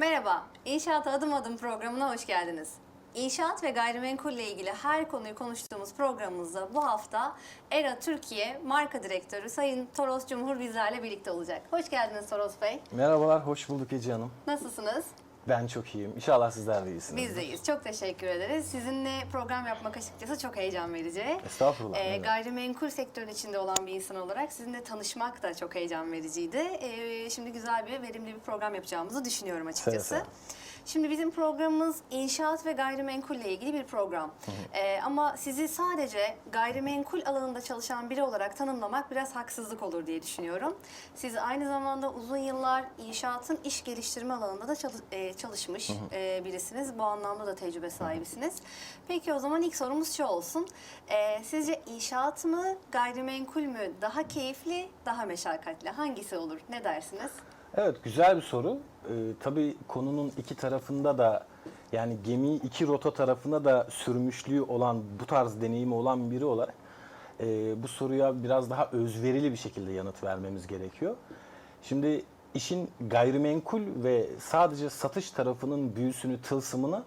Merhaba, İnşaata Adım Adım programına hoş geldiniz. İnşaat ve gayrimenkulle ilgili her konuyu konuştuğumuz programımızda bu hafta ERA Türkiye Marka Direktörü Sayın Toros Cumhur bizlerle birlikte olacak. Hoş geldiniz Toros Bey. Merhabalar, hoş bulduk Ece Hanım. Nasılsınız? Ben çok iyiyim. İnşallah sizler de iyisiniz. Biz deyiz. Çok teşekkür ederiz. Sizinle program yapmak açıkçası çok heyecan verici. Estağfurullah. Ee, evet. gayrimenkul sektörün içinde olan bir insan olarak sizinle tanışmak da çok heyecan vericiydi. Ee, şimdi güzel bir, verimli bir program yapacağımızı düşünüyorum açıkçası. Seve seve. Şimdi bizim programımız inşaat ve gayrimenkulle ilgili bir program. Ee, ama sizi sadece gayrimenkul alanında çalışan biri olarak tanımlamak biraz haksızlık olur diye düşünüyorum. Siz aynı zamanda uzun yıllar inşaatın iş geliştirme alanında da çalı- e, çalışmış e, birisiniz. Bu anlamda da tecrübe sahibisiniz. Peki o zaman ilk sorumuz şu olsun. Ee, sizce inşaat mı, gayrimenkul mü daha keyifli, daha meşakkatli? Hangisi olur? Ne dersiniz? Evet, güzel bir soru. Ee, tabii konunun iki tarafında da yani gemiyi iki rota tarafında da sürmüşlüğü olan, bu tarz deneyimi olan biri olarak e, bu soruya biraz daha özverili bir şekilde yanıt vermemiz gerekiyor. Şimdi işin gayrimenkul ve sadece satış tarafının büyüsünü, tılsımını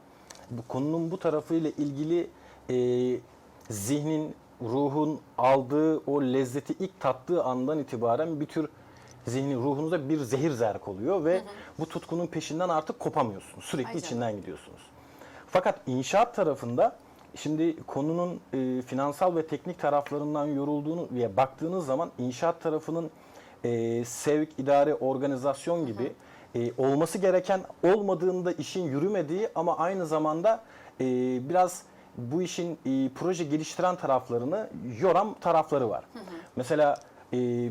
bu konunun bu tarafıyla ilgili e, zihnin, ruhun aldığı o lezzeti ilk tattığı andan itibaren bir tür zihni, ruhunuza bir zehir zerk oluyor ve bu tutkunun peşinden artık kopamıyorsunuz. Sürekli Ay canım. içinden gidiyorsunuz. Fakat inşaat tarafında şimdi konunun e, finansal ve teknik taraflarından yorulduğunu ve baktığınız zaman inşaat tarafının e, sevk, idare, organizasyon gibi e, olması gereken olmadığında işin yürümediği ama aynı zamanda e, biraz bu işin e, proje geliştiren taraflarını yoran tarafları var. Mesela e,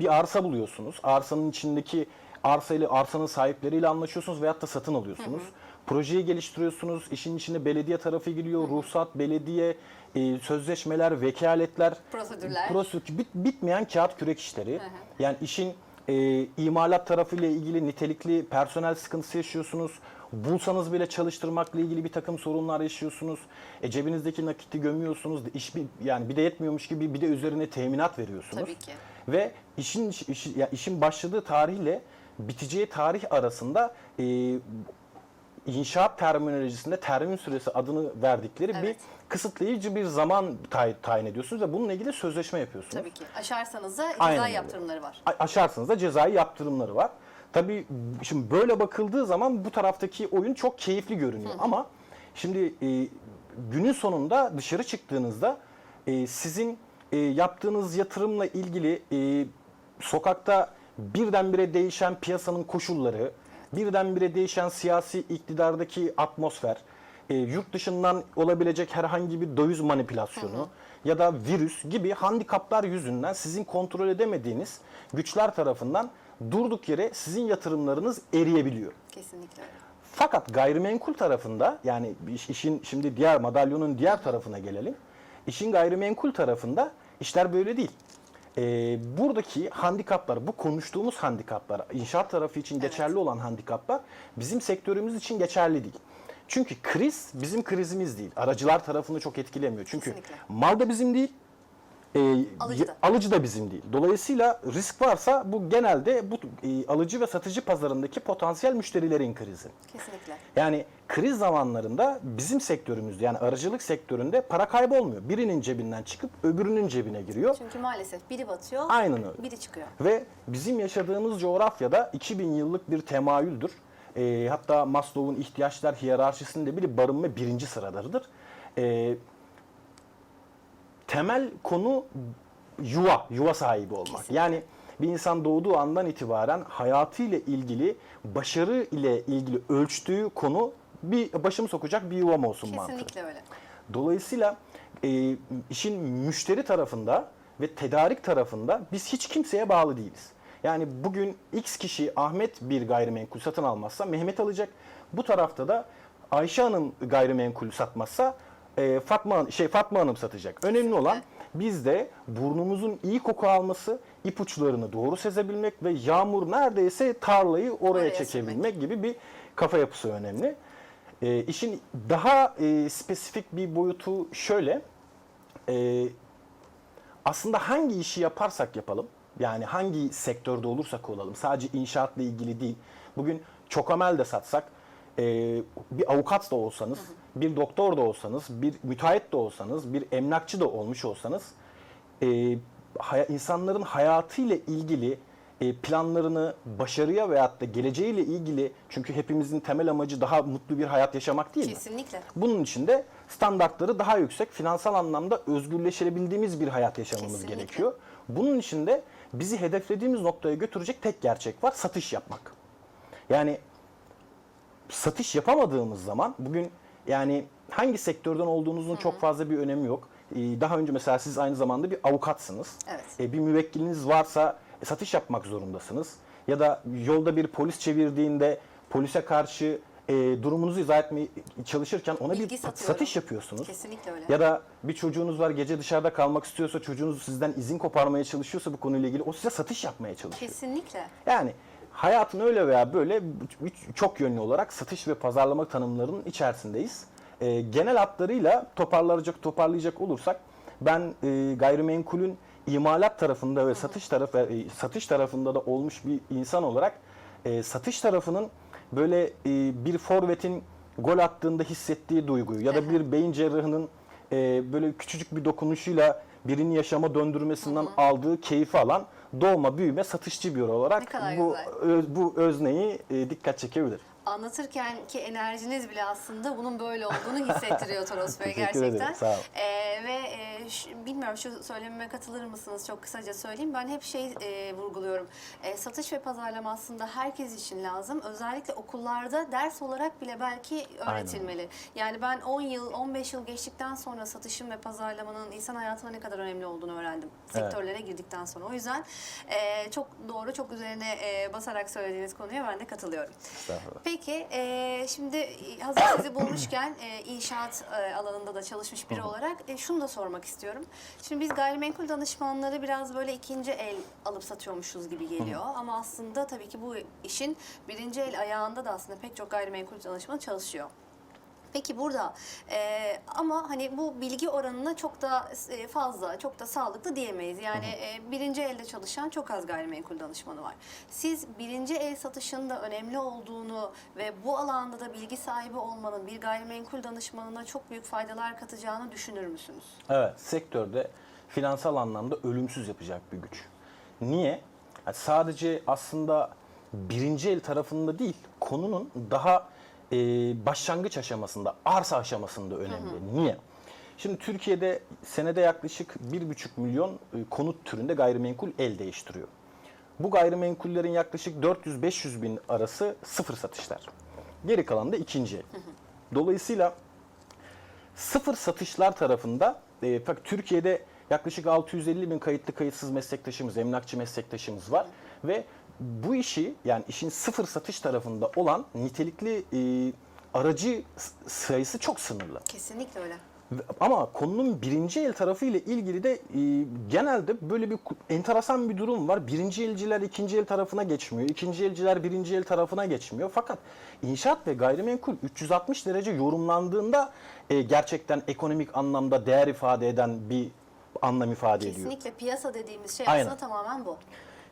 bir arsa buluyorsunuz. Arsanın içindeki arsayla arsanın sahipleriyle anlaşıyorsunuz veyahut da satın alıyorsunuz. Projeyi geliştiriyorsunuz. İşin içine belediye tarafı giriyor. Ruhsat, belediye, e, sözleşmeler, vekaletler, Prosedürler. prosedür, bit- bitmeyen kağıt kürek işleri. Yani işin e, imalat tarafıyla ilgili nitelikli personel sıkıntısı yaşıyorsunuz. Bulsanız bile çalıştırmakla ilgili bir takım sorunlar yaşıyorsunuz. E, cebinizdeki nakiti gömüyorsunuz. İş bir, yani bir de yetmiyormuş gibi bir de üzerine teminat veriyorsunuz. Tabii ki. Ve işin işi- ya işin başladığı tarihle biteceği tarih arasında e, inşaat terminolojisinde termin süresi adını verdikleri bir Evet. kısıtlayıcı bir zaman tay- tayin ediyorsunuz ve bununla ilgili sözleşme yapıyorsunuz. Tabii ki. Aşarsanız da Aynen ceza öyle. yaptırımları var. A- aşarsanız da cezai yaptırımları var. Tabii şimdi böyle bakıldığı zaman bu taraftaki oyun çok keyifli görünüyor ama şimdi e, günün sonunda dışarı çıktığınızda e, sizin e, yaptığınız yatırımla ilgili e, sokakta birdenbire değişen piyasanın koşulları, birdenbire değişen siyasi iktidardaki atmosfer, e, yurt dışından olabilecek herhangi bir döviz manipülasyonu ya da virüs gibi handikaplar yüzünden sizin kontrol edemediğiniz güçler tarafından durduk yere sizin yatırımlarınız eriyebiliyor. Kesinlikle. Fakat gayrimenkul tarafında yani iş- işin şimdi diğer madalyonun diğer tarafına gelelim. İşin gayrimenkul tarafında işler böyle değil. Ee, buradaki handikaplar, bu konuştuğumuz handikaplar, inşaat tarafı için Evet. geçerli olan handikaplar bizim sektörümüz için geçerli değil. Çünkü kriz bizim krizimiz değil. Aracılar tarafını çok etkilemiyor. Çünkü Kesinlikle. mal da bizim değil, e, Alıcı da. alıcı da bizim değil. Dolayısıyla risk varsa bu genelde bu e, alıcı ve satıcı pazarındaki potansiyel müşterilerin krizi. Kesinlikle. Yani kriz zamanlarında bizim sektörümüzde yani aracılık sektöründe para kaybı olmuyor. Birinin cebinden çıkıp öbürünün cebine giriyor. Çünkü maalesef biri batıyor, Aynen öyle. biri çıkıyor. Ve bizim yaşadığımız coğrafyada 2000 yıllık bir temayüldür. E, hatta Maslow'un ihtiyaçlar hiyerarşisinde bile barınma birinci sıradadır. E, temel konu yuva, yuva sahibi olmak. Kesinlikle. Yani bir insan doğduğu andan itibaren hayatıyla ilgili, başarı ile ilgili ölçtüğü konu bir başımı sokacak bir yuvam olsun mantığı. Kesinlikle öyle. Dolayısıyla e, işin müşteri tarafında ve tedarik tarafında biz hiç kimseye bağlı değiliz. Yani bugün X kişi Ahmet bir gayrimenkul satın almazsa Mehmet alacak. Bu tarafta da Ayşe Hanım gayrimenkul satmazsa e, Fatma şey Fatma Hanım satacak. Önemli olan bizde burnumuzun iyi koku alması, ipuçlarını doğru sezebilmek ve yağmur neredeyse tarlayı oraya, Oraya çekebilmek gibi bir kafa yapısı önemli. E, işin daha e, spesifik bir boyutu şöyle. E, aslında hangi işi yaparsak yapalım, yani hangi sektörde olursak olalım, sadece inşaatla ilgili değil. Bugün çokamel de satsak, e, bir avukat da olsanız, bir doktor da olsanız, bir müteahhit de olsanız, bir emlakçı da olmuş olsanız, e, hay- insanların hayatıyla ilgili e, planlarını başarıya veyahut da geleceğiyle ilgili çünkü hepimizin temel amacı daha mutlu bir hayat yaşamak değil mi? Kesinlikle. Bunun için de standartları daha yüksek, finansal anlamda özgürleşebildiğimiz bir hayat yaşamamız Kesinlikle. gerekiyor. Bunun için de bizi hedeflediğimiz noktaya götürecek tek gerçek var, satış yapmak. Yani satış yapamadığımız zaman bugün yani hangi sektörden olduğunuzun çok fazla bir önemi yok. Ee, Daha önce mesela siz aynı zamanda bir avukatsınız. Evet. E, Bir müvekkiliniz varsa e, satış yapmak zorundasınız. Ya da yolda bir polis çevirdiğinde polise karşı e, durumunuzu izah etmeye çalışırken ona Bilgi bir satıyorum. satış yapıyorsunuz. Kesinlikle öyle. Ya da bir çocuğunuz var gece dışarıda kalmak istiyorsa çocuğunuz sizden izin koparmaya çalışıyorsa bu konuyla ilgili o size satış yapmaya çalışıyor. Kesinlikle. Yani hayatın öyle veya böyle çok yönlü olarak satış ve pazarlama tanımlarının içerisindeyiz. Ee, genel hatlarıyla toparlayacak toparlayacak olursak ben e, gayrimenkulün imalat tarafında ve satış tarafı e, satış tarafında da olmuş bir insan olarak e, satış tarafının böyle e, bir forvetin gol attığında hissettiği duyguyu ya da bir beyin cerrahının e, böyle küçücük bir dokunuşuyla birini yaşama döndürmesinden aldığı keyfi alan doğma büyüme satışçı bir olarak bu güzel. ö- bu özneyi e, dikkat çekebilir. Anlatırken ki enerjiniz bile aslında bunun böyle olduğunu hissettiriyor Toros Bey Teşekkür gerçekten. ederim, sağ olun. Ee, ve e, şu- bilmiyorum şu söylememe katılır mısınız? Çok kısaca söyleyeyim. Ben hep şey e, vurguluyorum. E, satış ve pazarlama aslında herkes için lazım. Özellikle okullarda ders olarak bile belki öğretilmeli. Yani ben 10 yıl, 15 yıl geçtikten sonra satışın ve pazarlamanın insan hayatına ne kadar önemli olduğunu öğrendim. Evet. Sektörlere girdikten sonra. O yüzden e, çok doğru, çok üzerine e, basarak söylediğiniz konuya ben de katılıyorum. Estağfurullah. Peki e, şimdi hazır sizi bulmuşken e, inşaat e, alanında da çalışmış biri olarak e, şunu da sormak istiyorum. Şimdi biz gayrimenkul danışmanları biraz böyle ikinci el alıp satıyormuşuz gibi geliyor. Ama aslında tabii ki bu işin birinci el ayağında da aslında pek çok gayrimenkul danışmanı çalışıyor. Peki burada e, ama hani bu bilgi oranına çok da fazla, çok da sağlıklı diyemeyiz. Yani e, birinci elde çalışan çok az gayrimenkul danışmanı var. Siz birinci el satışında önemli olduğunu ve bu alanda da bilgi sahibi olmanın bir gayrimenkul danışmanına çok büyük faydalar katacağını düşünür müsünüz? Evet, sektörde finansal anlamda ölümsüz yapacak bir güç. Niye? Yani sadece aslında birinci el tarafında değil, konunun daha e, başlangıç aşamasında, arsa aşamasında önemli. Niye? Şimdi Türkiye'de senede yaklaşık 1,5 milyon e, konut türünde gayrimenkul el değiştiriyor. Bu gayrimenkullerin yaklaşık 400-500 bin arası sıfır satışlar. Geri kalan da ikinci el. Dolayısıyla sıfır satışlar tarafında e, fakat Türkiye'de yaklaşık 650 bin kayıtlı kayıtsız meslektaşımız, emlakçı meslektaşımız var ve bu işi yani işin sıfır satış tarafında olan nitelikli e, aracı sayısı çok sınırlı. Kesinlikle öyle. Ama konunun birinci el tarafı ile ilgili de e, genelde böyle bir enteresan bir durum var. Birinci elciler ikinci el tarafına geçmiyor. İkinci elciler birinci el tarafına geçmiyor. Fakat inşaat ve gayrimenkul 360 derece yorumlandığında e, gerçekten ekonomik anlamda değer ifade eden bir anlam ifade ediyor. Kesinlikle piyasa dediğimiz şey Aynen. aslında tamamen bu.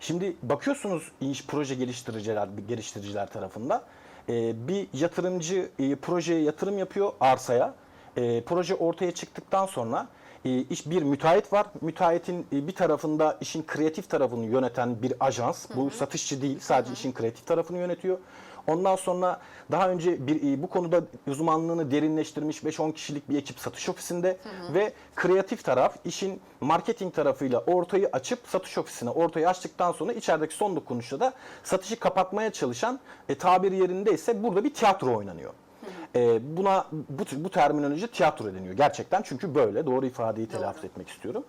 Şimdi bakıyorsunuz iş proje geliştiriciler geliştiriciler tarafında e, bir yatırımcı e, projeye yatırım yapıyor arsaya. E, proje ortaya çıktıktan sonra e, iş bir müteahhit var. Müteahhitin e, bir tarafında işin kreatif tarafını yöneten bir ajans. Bu satışçı değil, sadece işin kreatif tarafını yönetiyor. Ondan sonra daha önce bir e, bu konuda uzmanlığını derinleştirmiş 5-10 kişilik bir ekip satış ofisinde ve kreatif taraf işin marketing tarafıyla ortayı açıp satış ofisine ortayı açtıktan sonra içerideki son dokunuşta da satışı kapatmaya çalışan e, tabir yerinde ise burada bir tiyatro oynanıyor. E, buna bu, bu terminoloji tiyatro deniyor gerçekten çünkü böyle doğru ifadeyi telaffuz Doğru. etmek istiyorum.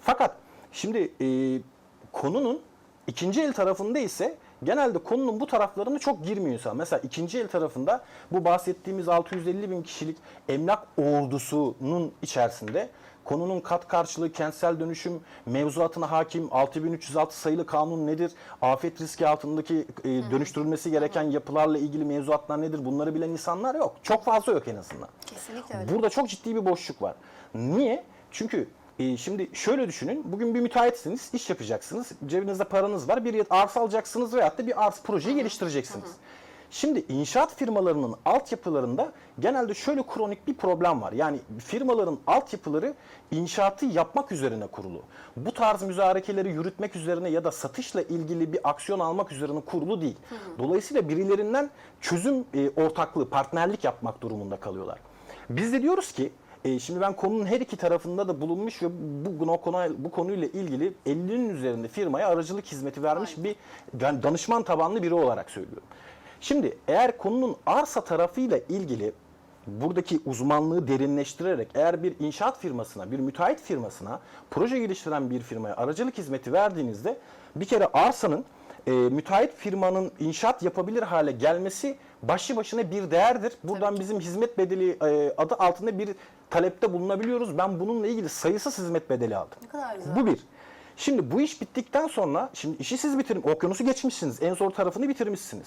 Fakat şimdi e, konunun ikinci el tarafında ise genelde konunun bu taraflarına çok girmiyor insan. Mesela ikinci el tarafında bu bahsettiğimiz 650 bin kişilik emlak ordusunun içerisinde konunun kat karşılığı kentsel dönüşüm mevzuatına hakim 6306 sayılı kanun nedir? Afet riski altındaki e, dönüştürülmesi gereken yapılarla ilgili mevzuatlar nedir? Bunları bilen insanlar yok. Çok fazla yok en azından. Kesinlikle öyle. Burada çok ciddi bir boşluk var. Niye? Çünkü e, şimdi şöyle düşünün. Bugün bir müteahhitsiniz, iş yapacaksınız. Cebinizde paranız var. Bir arsa alacaksınız veyahut da bir arsa projeyi geliştireceksiniz. Şimdi inşaat firmalarının altyapılarında genelde şöyle kronik bir problem var. Yani firmaların altyapıları inşaatı yapmak üzerine kurulu. Bu tarz müzarekeleri yürütmek üzerine ya da satışla ilgili bir aksiyon almak üzerine kurulu değil. Dolayısıyla birilerinden çözüm e, ortaklığı, partnerlik yapmak durumunda kalıyorlar. Biz de diyoruz ki e, şimdi ben konunun her iki tarafında da bulunmuş ve bu, bu, konu, bu konuyla ilgili 50'nin üzerinde firmaya aracılık hizmeti vermiş bir dan- danışman tabanlı biri olarak söylüyorum. Şimdi eğer konunun arsa tarafıyla ilgili buradaki uzmanlığı derinleştirerek eğer bir inşaat firmasına, bir müteahhit firmasına, proje geliştiren bir firmaya aracılık hizmeti verdiğinizde bir kere arsanın e, müteahhit firmanın inşaat yapabilir hale gelmesi başlı başına bir değerdir. Buradan bizim hizmet bedeli e, adı altında bir talepte bulunabiliyoruz. Ben bununla ilgili sayısız hizmet bedeli aldım. Ne kadar güzel. Bu bir. Şimdi bu iş bittikten sonra, şimdi işi siz bitirin, okyanusu geçmişsiniz, en zor tarafını bitirmişsiniz.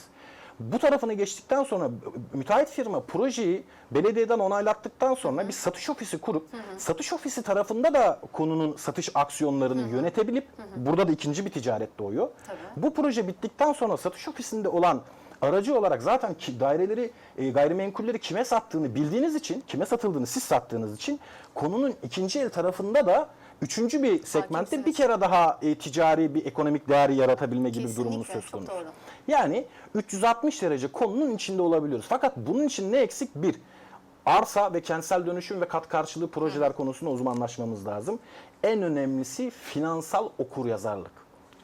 Bu tarafına geçtikten sonra müteahhit firma projeyi belediyeden onaylattıktan sonra bir satış ofisi kurup satış ofisi tarafında da konunun satış aksiyonlarını yönetebilip burada da ikinci bir ticaret doğuyor. Tabii. Bu proje bittikten sonra satış ofisinde olan aracı olarak zaten ki daireleri, e, gayrimenkulleri kime sattığını bildiğiniz için, kime satıldığını siz sattığınız için konunun ikinci el tarafında da üçüncü bir segmentte bir kere daha e, ticari bir ekonomik değeri yaratabilme gibi bir Kesinlikle, söz konusu. doğru. Yani 360 derece konunun içinde olabiliyoruz. Fakat bunun için ne eksik? Bir, arsa ve kentsel dönüşüm ve kat karşılığı projeler konusunda uzmanlaşmamız lazım. En önemlisi finansal okuryazarlık.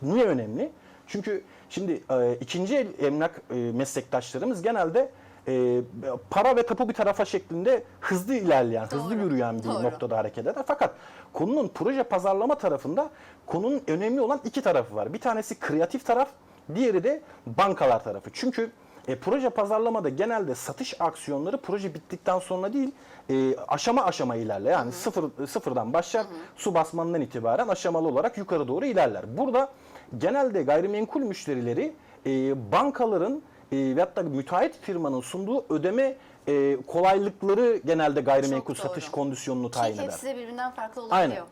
Niye önemli? Çünkü şimdi e, ikinci el emlak e, meslektaşlarımız genelde e, para ve tapu bir tarafa şeklinde hızlı ilerleyen, hızlı Doğru, yürüyen bir doğru. noktada hareket eder. Fakat konunun proje pazarlama tarafında konunun önemli olan iki tarafı var. Bir tanesi kreatif taraf, diğeri de bankalar tarafı. Çünkü e, proje pazarlamada genelde satış aksiyonları proje bittikten sonra değil, e, aşama aşama ilerler. Yani sıfır sıfırdan başlar, su basmanından itibaren aşamalı olarak yukarı doğru ilerler. Burada genelde gayrimenkul müşterileri e, bankaların e, veyahut da müteahhit firmanın sunduğu ödeme e, kolaylıkları genelde gayrimenkul Çok doğru. satış kondisyonunu tayin eder. hepsi de birbirinden farklı olabiliyor. Aynen.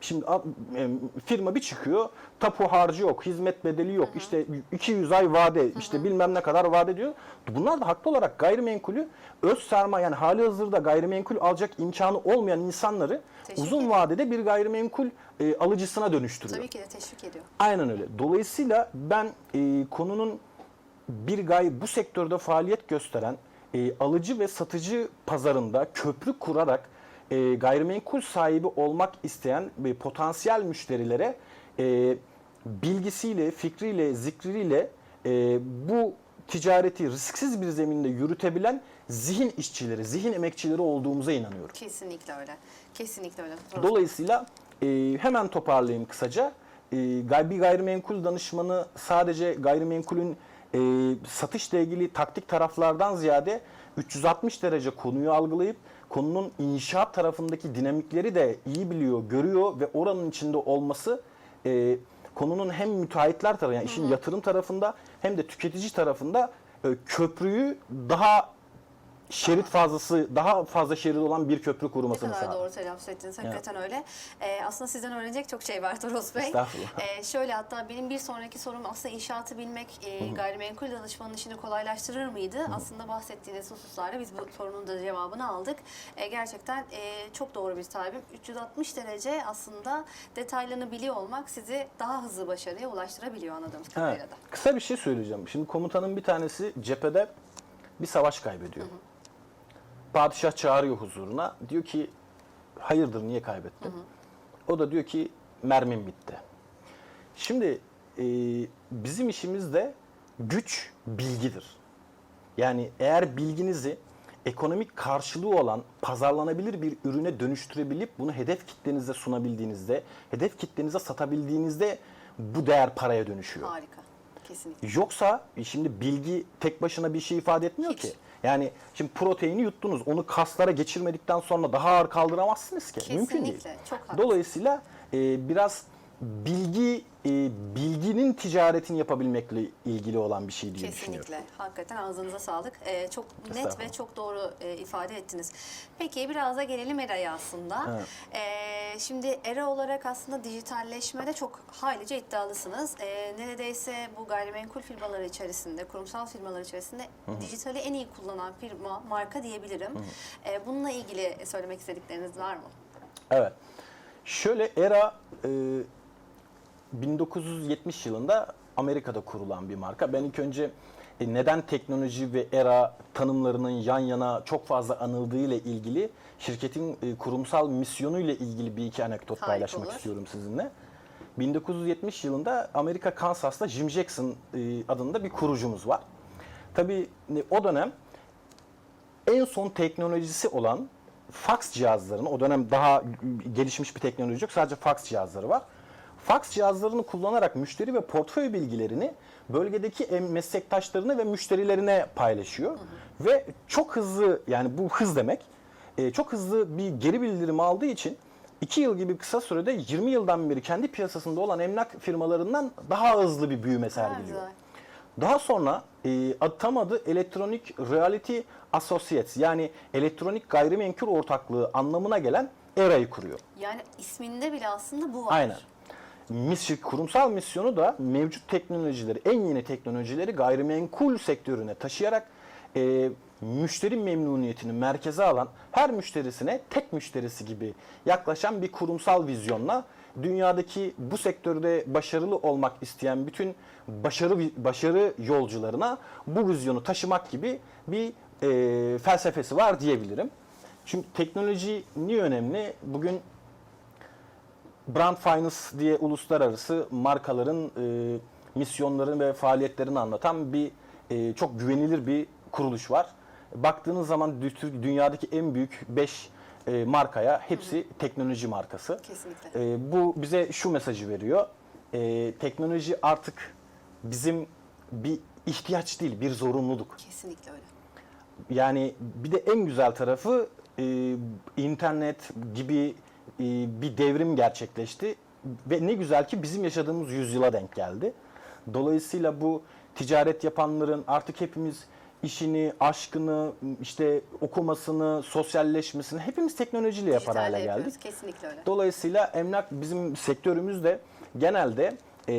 Şimdi e, firma bir çıkıyor, tapu harcı yok, hizmet bedeli yok, işte 200 ay vade, işte bilmem ne kadar vade diyor. Bunlar da haklı olarak gayrimenkulü öz sermaye yani hali hazırda gayrimenkul alacak imkanı olmayan insanları Teşvik uzun ediyor. vadede bir gayrimenkul e, alıcısına dönüştürüyor. Tabii ki de teşvik ediyor. Aynen öyle. Dolayısıyla ben e, konunun bir gay bu sektörde faaliyet gösteren e, alıcı ve satıcı pazarında köprü kurarak e, gayrimenkul sahibi olmak isteyen ve potansiyel müşterilere e, bilgisiyle, fikriyle, zikriyle e, bu ticareti risksiz bir zeminde yürütebilen zihin işçileri, zihin emekçileri olduğumuza inanıyorum. Kesinlikle öyle. Kesinlikle öyle. Doğru. Dolayısıyla e, hemen toparlayayım kısaca. E, bir gayrimenkul danışmanı sadece gayrimenkulün e, satışla ilgili taktik taraflardan ziyade 360 derece konuyu algılayıp konunun inşaat tarafındaki dinamikleri de iyi biliyor, görüyor ve oranın içinde olması e, konunun hem müteahhitler tarafı yani işin yatırım tarafında hem de tüketici tarafında e, köprüyü daha şerit fazlası, daha fazla şerit olan bir köprü Ne kurmasını kadar doğru telaffuz ettiniz. Hakikaten öyle. Ee, aslında sizden öğrenecek çok şey var Toros Bey. Estağfurullah. Ee, şöyle hatta benim bir sonraki sorum aslında inşaatı bilmek e, gayrimenkul danışmanın işini kolaylaştırır mıydı? Aslında bahsettiğiniz hususlarla biz bu sorunun da cevabını aldık. Ee, gerçekten e, çok doğru bir tabir. 360 derece aslında detaylarını biliyor olmak sizi daha hızlı başarıya ulaştırabiliyor anladığımız Evet. kadarıyla da. Kısa bir şey söyleyeceğim. Şimdi komutanın bir tanesi cephede bir savaş kaybediyor. Padişah çağırıyor huzuruna. Diyor ki hayırdır niye kaybettin? O da diyor ki mermim bitti. Şimdi e, bizim işimizde güç bilgidir. Yani eğer bilginizi ekonomik karşılığı olan pazarlanabilir bir ürüne dönüştürebilip bunu hedef kitlenize sunabildiğinizde, hedef kitlenize satabildiğinizde bu değer paraya dönüşüyor. Harika. Kesinlikle. Yoksa şimdi bilgi tek başına bir şey ifade etmiyor Hiç. ki. Yani şimdi proteini yuttunuz, onu kaslara geçirmedikten sonra daha ağır kaldıramazsınız ki. Mümkün değil. Kesinlikle. Çok haklısın. Dolayısıyla e, biraz bilgi e, bilginin ticaretini yapabilmekle ilgili olan bir şey diye düşünüyorum. Kesinlikle. Hakikaten ağzınıza sağlık. Ee, çok net ve çok doğru e, ifade ettiniz. Peki biraz da gelelim ERA'ya aslında. Evet. Ee, şimdi ERA olarak aslında dijitalleşmede çok haylice iddialısınız. Ee, neredeyse bu gayrimenkul firmaları içerisinde, kurumsal firmalar içerisinde dijitali en iyi kullanan firma, marka diyebilirim. Ee, bununla ilgili söylemek istedikleriniz var mı? Evet. Şöyle ERA e, 1970 yılında Amerika'da kurulan bir marka. Ben ilk önce e, neden teknoloji ve ERA tanımlarının yan yana çok fazla anıldığı ile ilgili şirketin e, kurumsal misyonu ile ilgili bir iki anekdot Harika paylaşmak olur. istiyorum sizinle. 1970 yılında Amerika Kansas'ta Jim Jackson e, adında bir kurucumuz var. Tabii o dönem en son teknolojisi olan fax cihazlarını, o dönem daha gelişmiş bir teknoloji yok, sadece fax cihazları var. Fax cihazlarını kullanarak müşteri ve portföy bilgilerini bölgedeki meslektaşlarına ve müşterilerine paylaşıyor. Ve çok hızlı, yani bu hız demek, e, çok hızlı bir geri bildirim aldığı için 2 yıl gibi kısa sürede 20 yıldan beri kendi piyasasında olan emlak firmalarından daha hızlı bir büyüme sergiliyor. Daha sonra e, tam adı Electronic Reality Associates yani elektronik gayrimenkul ortaklığı anlamına gelen ERA'yı kuruyor. Yani isminde bile aslında bu var. Aynen. Mis, kurumsal misyonu da mevcut teknolojileri, en yeni teknolojileri gayrimenkul sektörüne taşıyarak e, müşteri memnuniyetini merkeze alan, her müşterisine tek müşterisi gibi yaklaşan bir kurumsal vizyonla dünyadaki bu sektörde başarılı olmak isteyen bütün başarı başarı yolcularına bu vizyonu taşımak gibi bir e, felsefesi var diyebilirim. Çünkü teknoloji niye önemli? Bugün Brand Finance diye uluslararası markaların e, misyonlarını ve faaliyetlerini anlatan bir e, çok güvenilir bir kuruluş var. Baktığınız zaman dü- dünyadaki en büyük 5 markaya hepsi teknoloji markası. Kesinlikle. E, bu bize şu mesajı veriyor. E, teknoloji artık bizim bir ihtiyaç değil, bir zorunluluk. Kesinlikle öyle. Yani bir de en güzel tarafı e, internet gibi e, bir devrim gerçekleşti ve ne güzel ki bizim yaşadığımız yüzyıla denk geldi. Dolayısıyla bu ticaret yapanların artık hepimiz işini, aşkını, işte okumasını, sosyalleşmesini hepimiz teknolojiyle yapar Dijitalde hale yapıyoruz. geldik. Kesinlikle öyle. Dolayısıyla emlak bizim sektörümüzde genelde e,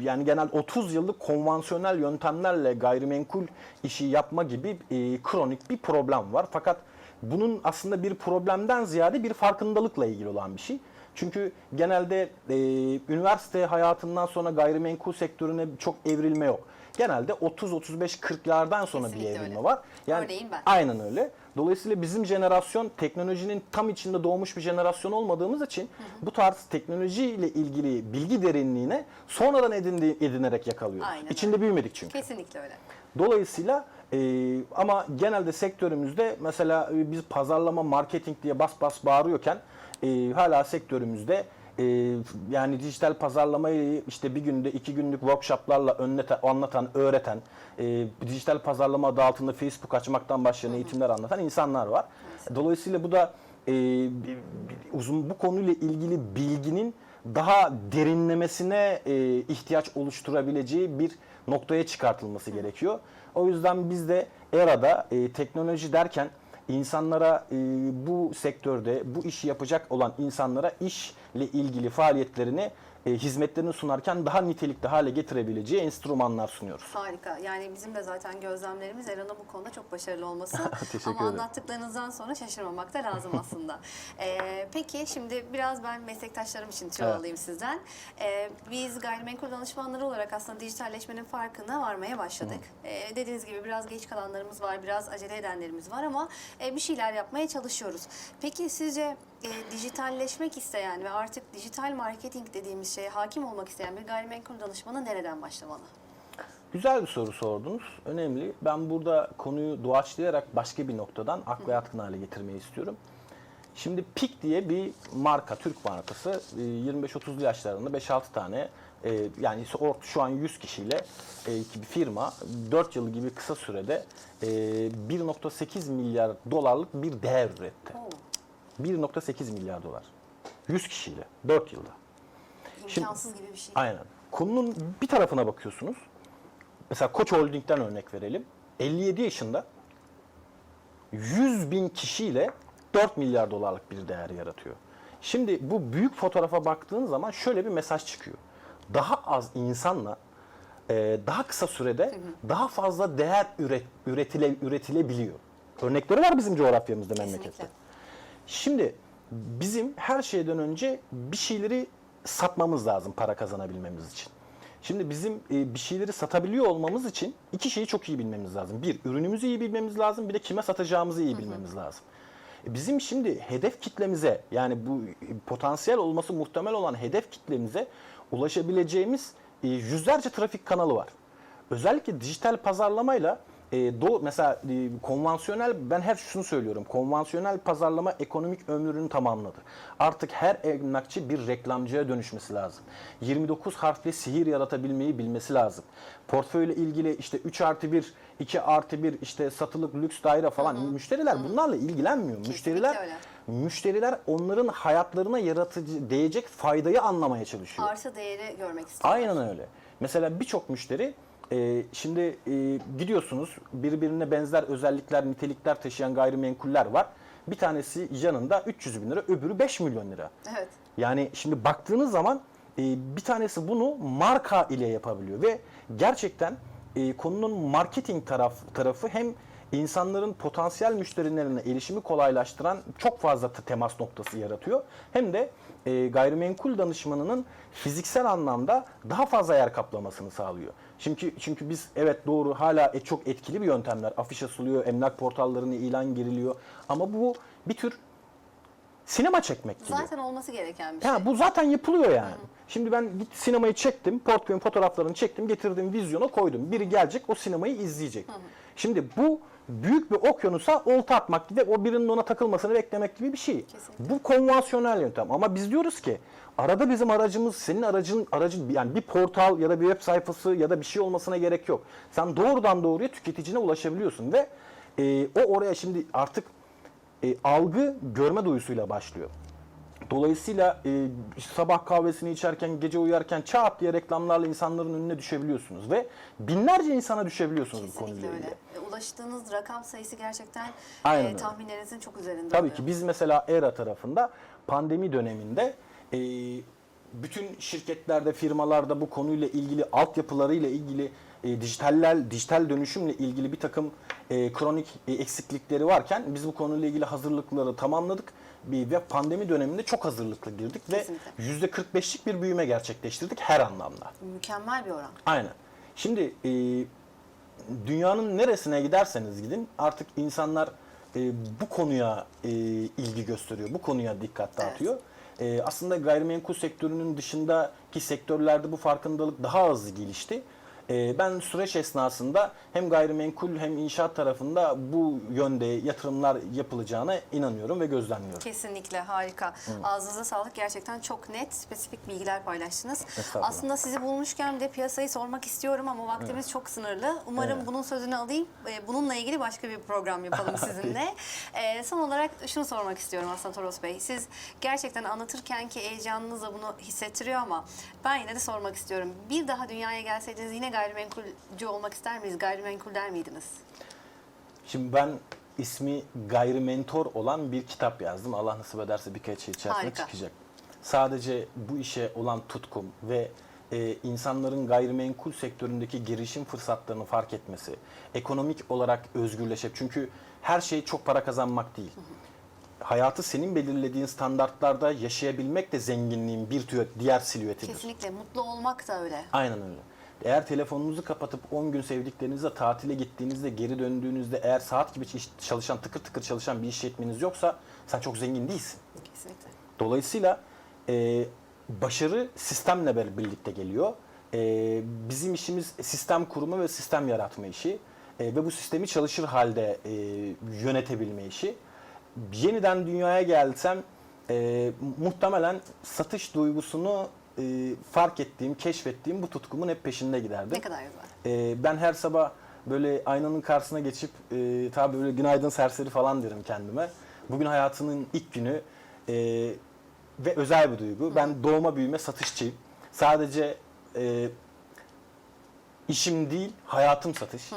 yani genel 30 yıllık konvansiyonel yöntemlerle gayrimenkul işi yapma gibi e, kronik bir problem var. Fakat bunun aslında bir problemden ziyade bir farkındalıkla ilgili olan bir şey. Çünkü genelde e, üniversite hayatından sonra gayrimenkul sektörüne çok evrilme yok. Genelde 30-35-40'lardan sonra Kesinlikle bir evrilme öyle. var. Yani Örneğin ben. Aynen öyle. Dolayısıyla bizim jenerasyon teknolojinin tam içinde doğmuş bir jenerasyon olmadığımız için bu tarz teknolojiyle ilgili bilgi derinliğine sonradan edindi, edinerek yakalıyoruz. Aynen İçinde öyle. büyümedik çünkü. Kesinlikle öyle. Dolayısıyla e, ama genelde sektörümüzde mesela e, biz pazarlama, marketing diye bas bas bağırıyorken e, hala sektörümüzde e, yani dijital pazarlamayı işte bir günde iki günlük workshoplarla önlete, anlatan, öğreten, e, dijital pazarlama adı altında Facebook açmaktan başlayan eğitimler anlatan insanlar var. Dolayısıyla bu da e, uzun bu konuyla ilgili bilginin daha derinlemesine e, ihtiyaç oluşturabileceği bir noktaya çıkartılması gerekiyor. O yüzden biz de ERA'da e, teknoloji derken insanlara e, bu sektörde bu işi yapacak olan insanlara işle ilgili faaliyetlerini e, hizmetlerini sunarken daha nitelikli hale getirebileceği enstrümanlar sunuyoruz. Harika. Yani bizim de zaten gözlemlerimiz Eran'ın bu konuda çok başarılı olması. Teşekkür Ama ederim. anlattıklarınızdan sonra şaşırmamak da lazım aslında. Ee, peki şimdi biraz ben meslektaşlarım için tüyo Evet. alayım sizden. Ee, biz gayrimenkul danışmanları olarak aslında dijitalleşmenin farkına varmaya başladık. Ee, dediğiniz gibi biraz geç kalanlarımız var, biraz acele edenlerimiz var ama e, bir şeyler yapmaya çalışıyoruz. Peki sizce e, dijitalleşmek isteyen ve artık dijital marketing dediğimiz şeye hakim olmak isteyen bir gayrimenkul danışmanı nereden başlamalı? Güzel bir soru sordunuz. Önemli. Ben burada konuyu doğaçlayarak başka bir noktadan ak ve yatkın hale getirmeyi istiyorum. Şimdi PIK diye bir marka, Türk markası. e, 25-30'lu yaşlarında 5-6 tane e, yani şu an 100 kişiyle e, bir firma 4 yıl gibi kısa sürede e, 1.8 milyar dolarlık bir değer üretti. Oo. 1.8 milyar dolar. 100 kişiyle 4 yılda. Şimdi- İmkansız gibi bir şey. Aynen. Konunun bir tarafına bakıyorsunuz. Mesela Koç Holding'den örnek verelim. 57 yaşında 100 bin kişiyle 4 milyar dolarlık bir değer yaratıyor. Şimdi bu büyük fotoğrafa baktığın zaman şöyle bir mesaj çıkıyor. Daha az insanla e, daha kısa sürede daha fazla değer üret, üretile, üretilebiliyor. Örnekleri var bizim coğrafyamızda, memlekette. Kesinlikle. Şimdi bizim her şeyden önce bir şeyleri satmamız lazım para kazanabilmemiz için. Şimdi bizim e, bir şeyleri satabiliyor olmamız için iki şeyi çok iyi bilmemiz lazım. Bir, ürünümüzü iyi bilmemiz lazım. Bir de kime satacağımızı iyi bilmemiz lazım. E, Bizim şimdi hedef kitlemize yani bu e, potansiyel olması muhtemel olan hedef kitlemize ulaşabileceğimiz yüzlerce trafik kanalı var. Özellikle dijital pazarlamayla e, doğu mesela e, konvansiyonel ben hep şunu söylüyorum. Konvansiyonel pazarlama ekonomik ömrünü tamamladı. Artık her emlakçı bir reklamcıya dönüşmesi lazım. 29 harfli sihir yaratabilmeyi bilmesi lazım. Portföyle ilgili işte 3 artı 1, 2 artı 1 işte satılık lüks daire falan müşteriler bunlarla ilgilenmiyor. Müşteriler öyle. müşteriler onların hayatlarına yaratıcı değecek faydayı anlamaya çalışıyor. Artı değeri görmek istiyorlar. Aynen öyle. Mesela birçok müşteri e, şimdi e, gidiyorsunuz birbirine benzer özellikler, nitelikler taşıyan gayrimenkuller var. Bir tanesi yanında 300 bin lira, öbürü 5 milyon lira. Evet. Yani şimdi baktığınız zaman e, bir tanesi bunu marka ile yapabiliyor ve gerçekten e, konunun marketing taraf, tarafı hem insanların potansiyel müşterilerine erişimi kolaylaştıran çok fazla te- temas noktası yaratıyor. Hem de e, gayrimenkul danışmanının fiziksel anlamda daha fazla yer kaplamasını sağlıyor. Çünkü çünkü biz evet doğru hala e, çok etkili bir yöntemler. Afiş asılıyor, emlak portallarına ilan giriliyor ama bu bir tür sinema çekmek gibi. Zaten olması gereken bir şey. Ha, bu zaten yapılıyor yani. Şimdi ben git sinemayı çektim, portföyün fotoğraflarını çektim, getirdim vizyona koydum. Biri gelecek o sinemayı izleyecek. Şimdi bu büyük bir okyanusa olta atmak gibi o birinin ona takılmasını beklemek gibi bir şey. Kesinlikle. Bu konvansiyonel yöntem ama biz diyoruz ki arada bizim aracımız senin aracın aracın yani bir portal ya da bir web sayfası ya da bir şey olmasına gerek yok. Sen doğrudan doğruya tüketicine ulaşabiliyorsun ve e, o oraya şimdi artık e, algı görme duyusuyla başlıyor. Dolayısıyla e, sabah kahvesini içerken, gece uyarken çat diye reklamlarla insanların önüne düşebiliyorsunuz ve binlerce insana düşebiliyorsunuz bu Kesinlikle konuyla öyle. ilgili. E, Ulaştığınız rakam sayısı gerçekten Aynen e, öyle. tahminlerinizin çok üzerinde Tabii oluyor. ki biz mesela ERA tarafında pandemi döneminde e, bütün şirketlerde, firmalarda bu konuyla ilgili altyapılarıyla ilgili e, dijitaller, dijital dönüşümle ilgili bir takım e, kronik e, eksiklikleri varken biz bu konuyla ilgili hazırlıkları tamamladık. Bir ve pandemi döneminde çok hazırlıklı girdik Kesinlikle. ve %45'lik bir büyüme gerçekleştirdik her anlamda. Mükemmel bir oran. Aynen. Şimdi e, dünyanın neresine giderseniz gidin artık insanlar e, bu konuya e, ilgi gösteriyor, bu konuya dikkat dağıtıyor. E, aslında gayrimenkul sektörünün dışındaki sektörlerde bu farkındalık daha hızlı gelişti. E, ben süreç esnasında hem gayrimenkul hem inşaat tarafında bu yönde yatırımlar yapılacağına inanıyorum ve gözlemliyorum. Kesinlikle harika. Ağzınıza sağlık. Gerçekten çok net, spesifik bilgiler paylaştınız. Aslında sizi bulmuşken de piyasayı sormak istiyorum ama vaktimiz çok sınırlı. Umarım Evet. bunun sözünü alayım. E, Bununla ilgili başka bir program yapalım sizinle. E, son olarak şunu sormak istiyorum aslında Toros Bey. Siz gerçekten anlatırken ki heyecanınız da bunu hissettiriyor ama ben yine de sormak istiyorum. Bir daha dünyaya gelseydiniz yine gayrimenkulcü olmak ister miyiz? Gayrimenkul der miydiniz? Şimdi ben ismi gayrimentor olan bir kitap yazdım. Allah nasip ederse birkaç ay içerisinde Harika. çıkacak. Sadece bu işe olan tutkum ve e, insanların gayrimenkul sektöründeki girişim fırsatlarını fark etmesi, ekonomik olarak özgürleşip çünkü her şey çok para kazanmak değil. Hayatı senin belirlediğin standartlarda yaşayabilmek de zenginliğin bir tüyo, diğer silüetidir. Kesinlikle. Mutlu olmak da öyle. Aynen öyle. Eğer telefonunuzu kapatıp 10 gün sevdiklerinizle tatile gittiğinizde geri döndüğünüzde eğer saat gibi çalışan tıkır tıkır çalışan bir işletmeniz yoksa sen çok zengin değilsin. Kesinlikle. Dolayısıyla e, başarı sistemle bir- birlikte geliyor. E, bizim işimiz sistem kurma ve sistem yaratma işi E, ve bu sistemi çalışır halde e, yönetebilme işi. Yeniden dünyaya gelsem e, muhtemelen satış duygusunu e, fark ettiğim, keşfettiğim bu tutkumun hep peşinde giderdim. Ne kadar güzel. E, ben her sabah böyle aynanın karşısına geçip e, tabii böyle günaydın serseri falan derim kendime. Bugün hayatının ilk günü e, ve özel bir duygu. Ben doğma büyüme satışçıyım. sadece e, işim değil, hayatım satış.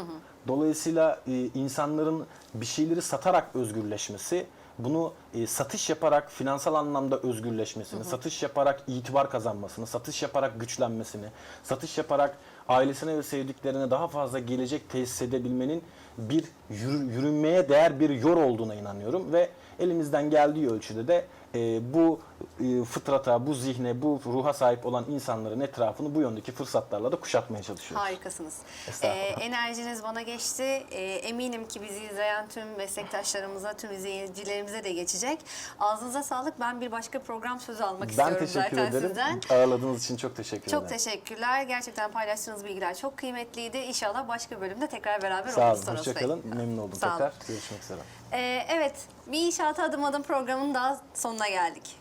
Dolayısıyla e, insanların bir şeyleri satarak özgürleşmesi, bunu e, satış yaparak finansal anlamda özgürleşmesini, satış yaparak itibar kazanmasını, satış yaparak güçlenmesini, satış yaparak ailesine ve sevdiklerine daha fazla gelecek tesis edebilmenin bir yürü- yürünmeye değer bir yol olduğuna inanıyorum ve elimizden geldiği ölçüde de e, bu e, fıtrata, bu zihne, bu ruha sahip olan insanların etrafını bu yöndeki fırsatlarla da kuşatmaya çalışıyoruz. Harikasınız. Ee, enerjiniz bana geçti. Ee, eminim ki bizi izleyen tüm meslektaşlarımıza, tüm izleyicilerimize de geçecek. Ağzınıza sağlık. Ben bir başka program sözü almak Ben istiyorum teşekkür zaten ederim. sizden. Ağırladığınız için çok teşekkür Çok ederim. teşekkürler. Gerçekten paylaştığınız bilgiler çok kıymetliydi. İnşallah başka bölümde tekrar beraber Sağ oluruz olun, Toros Bey. hoşçakalın. Memnun oldum Sağ olun. tekrar. Görüşmek üzere. Ee, evet, bir inşaata adım adım programının daha sonuna geldik.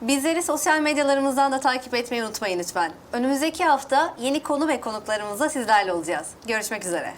Bizleri sosyal medyalarımızdan da takip etmeyi unutmayın lütfen. Önümüzdeki hafta yeni konu ve konuklarımızla sizlerle olacağız. Görüşmek üzere.